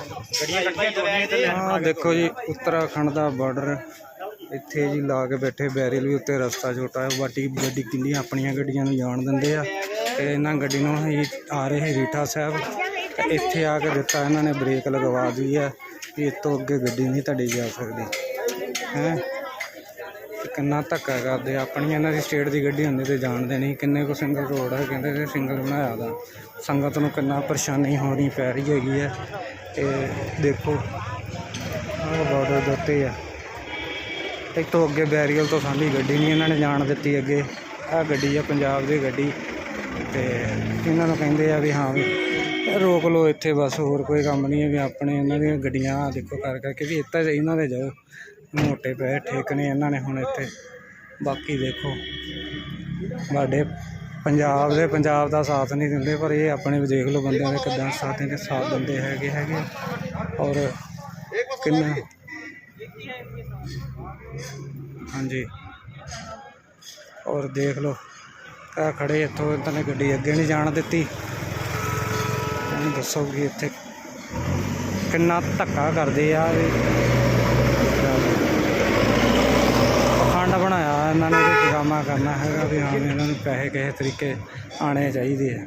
ਗੱਡੀਆਂ ਦੇਖੋ ਜੀ, ਉੱਤਰਾਖੰਡ ਦਾ ਬਾਰਡਰ ਇੱਥੇ ਜੀ ਲਾ ਕੇ ਬੈਠੇ ਬੈਰੀਅਲ ਵੀ ਉੱਤੇ ਰਸਤਾ ਛੋਟਾ ਹੈ ਬਾਟੀ ਗੱਡੀ ਕਿੰਨੀ ਆਪਣੀਆਂ ਗੱਡੀਆਂ ਨੂੰ ਜਾਣ ਦਿੰਦੇ ਆ। ਤੇ ਇਹਨਾਂ ਗੱਡੀ ਨੂੰ ਹੀ ਆ ਰਹੇ ਰੀਠਾ ਸਾਹਿਬ। ਤੇ ਇੱਥੇ ਆ ਕੇ ਦਿੱਤਾ ਇਹਨਾਂ ਨੇ ਬ੍ਰੇਕ ਲਗਵਾ ਦਿੱਤੀ ਹੈ ਕਿ ਇਸ ਤੋਂ ਅੱਗੇ ਗੱਡੀ ਨਹੀਂ ਤੁਹਾਡੀ ਜਾ ਸਕਦੀ। ਹੈ? ਕਿੰਨਾ ਧੱਕਾ ਕਰਦੇ ਆਪਣੀ ਇਹਨਾਂ ਦੀ ਸਟੇਟ ਦੀ ਗੱਡੀ ਹੁੰਦੀ ਤੇ ਜਾਣਦੇ ਨਹੀਂ ਕਿੰਨੇ ਕੋ ਸਿੰਗਲ ਰੋਡ ਹੈ ਕਹਿੰਦੇ ਤੇ ਸਿੰਗਲ ਬਣਾਇਆ ਦਾ ਸੰਗਤ ਨੂੰ ਕਿੰਨਾ ਪਰੇਸ਼ਾਨੀ ਹੋਣੀ ਪੈ ਰਹੀ ਹੈਗੀ ਹੈ ਤੇ ਦੇਖੋ, ਆਹ ਬਾਰਡਰ ਦੇ ਉੱਤੇ ਆ। ਇੱਥੋਂ ਅੱਗੇ ਬੈਰੀਅਲ ਤੋਂ ਸਾਡੀ ਗੱਡੀ ਨਹੀਂ ਇਹਨਾਂ ਨੇ ਜਾਣ ਦਿੱਤੀ ਅੱਗੇ। ਆਹ ਗੱਡੀ ਆ, ਪੰਜਾਬ ਦੀ ਗੱਡੀ। ਤੇ ਇਹਨਾਂ ਨੂੰ ਕਹਿੰਦੇ ਆ ਵੀ ਹਾਂ ਵੀ ਰੋਕ ਲਓ ਇੱਥੇ, ਬਸ ਹੋਰ ਕੋਈ ਕੰਮ ਨਹੀਂ ਹੈ ਵੀ ਆਪਣੇ ਇਹਨਾਂ ਦੀਆਂ ਗੱਡੀਆਂ ਦੇਖੋ ਕਰ ਕਰਕੇ ਵੀ ਇੱਥੇ ਇਹਨਾਂ ਦੇ ਜਾਓ। ਮੋਟੇ ਪੈ ਠੇਕਣੇ ਇਹਨਾਂ ਨੇ ਹੁਣ ਇੱਥੇ। ਬਾਕੀ ਦੇਖੋ, ਸਾਡੇ ਪੰਜਾਬ ਦੇ ਪੰਜਾਬ ਦਾ ਸਾਥ ਨਹੀਂ ਦਿੰਦੇ, ਪਰ ਇਹ ਆਪਣੇ ਵੀ ਦੇਖ ਲਓ ਬੰਦਿਆਂ ਦੇ ਕਿੱਦਾਂ ਸਾਥ ਦਿੰਦੇ ਸਾਥ ਦਿੰਦੇ ਹੈਗੇ ਹੈਗੇ ਆ। ਔਰ ਕਿੰਨਾ? ਹਾਂਜੀ। ਔਰ ਦੇਖ ਲਓ, ਆ ਖੜੇ ਇੱਥੋਂ ਇਹਨਾਂ ਨੇ ਗੱਡੀ ਅੱਗੇ ਨਹੀਂ ਜਾਣ ਦਿੱਤੀ। ਹੁਣ ਦੱਸੋ ਕਿ ਇੱਥੇ ਕਿੰਨਾ ਧੱਕਾ ਕਰਦੇ ਆ ਵੀ। ਪਖੰਡ ਬਣਾਇਆ ਇਹਨਾਂ ਨੇ ਡਰਾਮਾ ਕਰਨਾ ਹੈਗਾ ਵੀ ਹਾਂ ਵੀ ਇਹਨਾਂ ਨੂੰ ਪੈਸੇ ਕਿਸੇ ਤਰੀਕੇ ਆਉਣੇ ਚਾਹੀਦੇ ਆ।